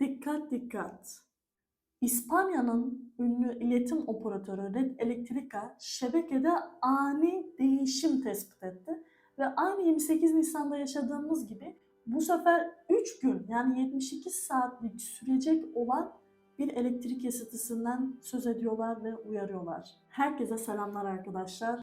Dikkat dikkat! İspanya'nın ünlü iletim operatörü Red Electrica şebekede ani değişim tespit etti ve aynı 28 Nisan'da yaşadığımız gibi bu sefer 3 gün yani 72 saatlik sürecek olan bir elektrik kesintisinden söz ediyorlar ve uyarıyorlar. Herkese selamlar arkadaşlar.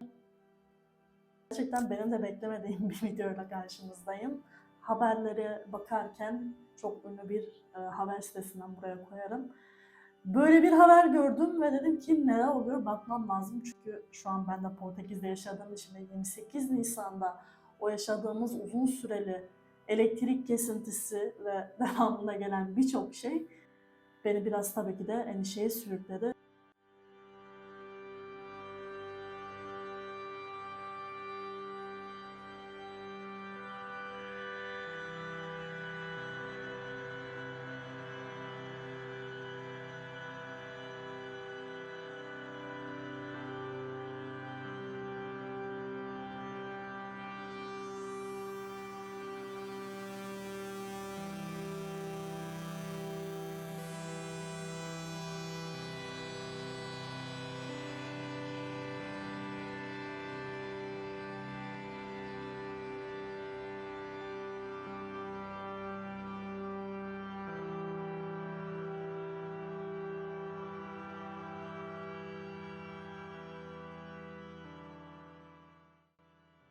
Gerçekten benim de beklemediğim bir videoyla karşınızdayım. Haberlere bakarken çok ünlü bir e, haber sitesinden buraya koyarım. Böyle bir haber gördüm ve dedim ki neler oluyor bakmam lazım. Çünkü şu an ben de Portekiz'de yaşadığım için ve 28 Nisan'da o yaşadığımız uzun süreli elektrik kesintisi ve devamında gelen birçok şey beni biraz tabii ki de endişeye sürükledi.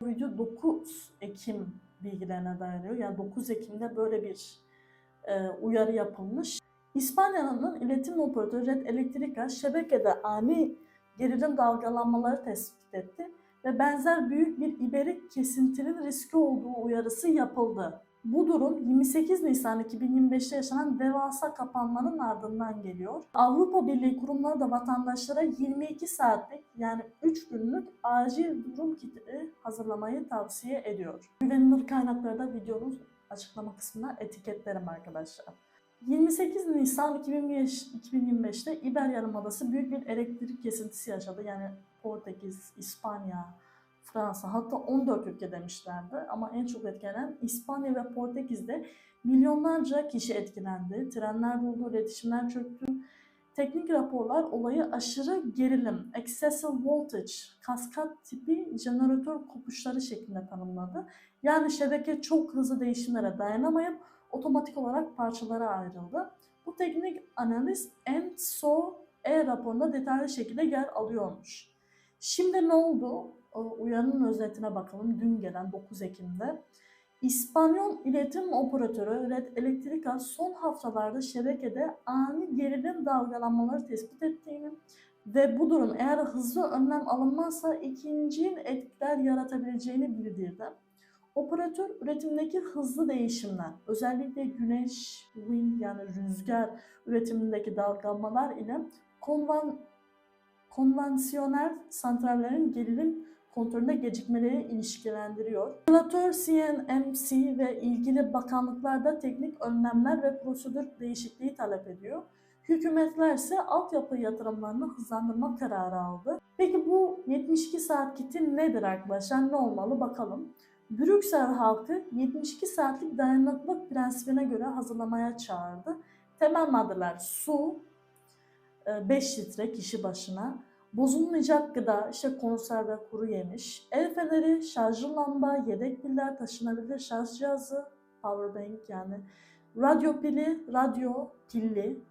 Bu video 9 Ekim bilgilerine dayanıyor. Yani 9 Ekim'de böyle bir e, uyarı yapılmış. İspanya'nın iletim operatörü Red Electrica şebekede ani gerilim dalgalanmaları tespit etti ve benzer büyük bir iberik kesintinin riski olduğu uyarısı yapıldı. Bu durum 28 Nisan 2025'te yaşanan devasa kapanmanın ardından geliyor. Avrupa Birliği kurumları da vatandaşlara 22 saatlik yani 3 günlük acil durum kiti hazırlamayı tavsiye ediyor. Güvenilir kaynakları da videonun açıklama kısmına etiketlerim arkadaşlar. 28 Nisan 2025 2025'te İber Yarımadası büyük bir elektrik kesintisi yaşadı. Yani Portekiz, İspanya, Fransa hatta 14 ülke demişlerdi ama en çok etkilenen İspanya ve Portekiz'de milyonlarca kişi etkilendi. Trenler durdu, iletişimler çöktü. Teknik raporlar olayı aşırı gerilim, excessive voltage, kaskat tipi jeneratör kopuşları şeklinde tanımladı. Yani şebeke çok hızlı değişimlere dayanamayıp otomatik olarak parçalara ayrıldı. Bu teknik analiz ENSO-E raporunda detaylı şekilde yer alıyormuş. Şimdi ne oldu? Uyarının özetine bakalım. Dün gelen 9 Ekim'de. İspanyol iletim operatörü Red Electrica son haftalarda şebekede ani gerilim dalgalanmaları tespit ettiğini ve bu durum eğer hızlı önlem alınmazsa ikincil etkiler yaratabileceğini bildirdi. Operatör üretimdeki hızlı değişimler, özellikle güneş, wind yani rüzgar üretimindeki dalgalanmalar ile konvan, konvansiyonel santrallerin gerilim kontrolünde gecikmeleri ilişkilendiriyor. Regulatör CNMC ve ilgili bakanlıklar da teknik önlemler ve prosedür değişikliği talep ediyor. Hükümetler ise altyapı yatırımlarını hızlandırma kararı aldı. Peki bu 72 saat kiti nedir arkadaşlar? Ne olmalı bakalım. Brüksel halkı 72 saatlik dayanıklılık prensibine göre hazırlamaya çağırdı. Temel maddeler su, 5 litre kişi başına, bozulmayacak gıda, işte konserve, kuru yemiş, el feneri, şarjlı lamba, yedek piller, taşınabilir şarj cihazı, powerbank yani, radyo pili, radyo pilli,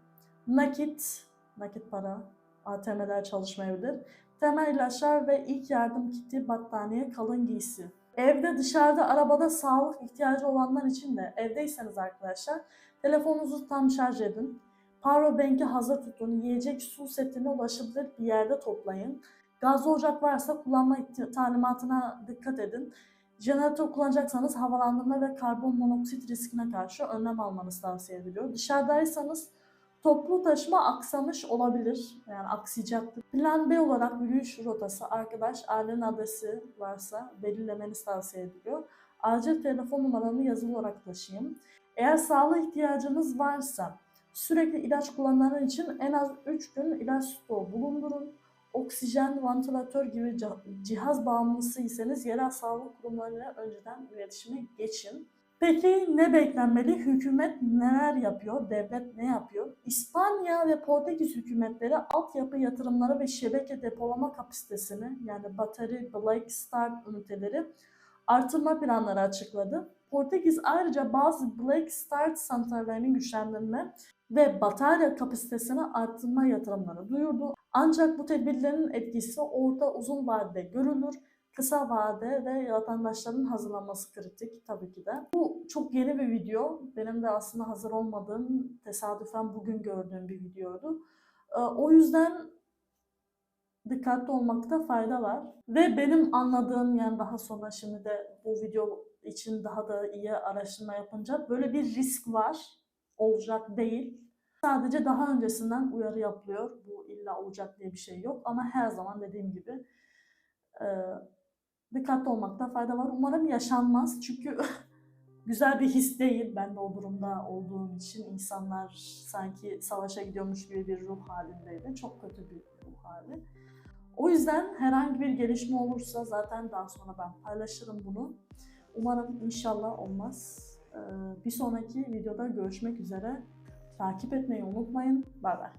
nakit, nakit para, ATM'ler çalışmayabilir, temel ilaçlar ve ilk yardım kiti, battaniye, kalın giysi. Evde, dışarıda, arabada sağlık ihtiyacı olanlar için de evdeyseniz arkadaşlar telefonunuzu tam şarj edin. Powerbank'i hazır tutun. Yiyecek su setine ulaşabilir bir yerde toplayın. Gazlı ocak varsa kullanma talimatına dikkat edin. Jeneratör kullanacaksanız havalandırma ve karbon monoksit riskine karşı önlem almanız tavsiye ediliyor. Dışarıdaysanız toplu taşıma aksamış olabilir. Yani aksayacaktır. Plan B olarak yürüyüş rotası, arkadaş, ailenin adresi varsa belirlemeniz tavsiye ediliyor. Acil telefon numaranı yazılı olarak taşıyın. Eğer sağlık ihtiyacınız varsa Sürekli ilaç kullananlar için en az 3 gün ilaç stoğu bulundurun. Oksijen, ventilatör gibi cihaz bağımlısıysanız yerel sağlık kurumlarıyla önceden iletişime geçin. Peki ne beklenmeli? Hükümet neler yapıyor? Devlet ne yapıyor? İspanya ve Portekiz hükümetleri altyapı yatırımları ve şebeke depolama kapasitesini yani Battery Black Start üniteleri artırma planları açıkladı. Portekiz ayrıca bazı Black Start santrallerinin güçlendirme ve batarya kapasitesini arttırma yatırımları duyurdu. Ancak bu tedbirlerin etkisi orta uzun vadede görülür. Kısa vadede vatandaşların hazırlanması kritik tabii ki de. Bu çok yeni bir video. Benim de aslında hazır olmadığım, tesadüfen bugün gördüğüm bir videoydu. Ee, O yüzden dikkatli olmakta fayda var. Ve benim anladığım yani daha sonra şimdi de bu video için daha da iyi araştırma yapınca böyle bir risk var. Olacak değil. Sadece daha öncesinden uyarı yapılıyor. Bu illa olacak diye bir şey yok. Ama her zaman dediğim gibi e, dikkatli olmakta fayda var. Umarım yaşanmaz. Çünkü güzel bir his değil. Ben de o durumda olduğum için insanlar sanki savaşa gidiyormuş gibi bir ruh halindeydi. Çok kötü bir ruh hali. O yüzden herhangi bir gelişme olursa zaten daha sonra ben paylaşırım bunu. Umarım inşallah olmaz. Ee, Bir sonraki videoda görüşmek üzere. Takip etmeyi unutmayın. Bay bay.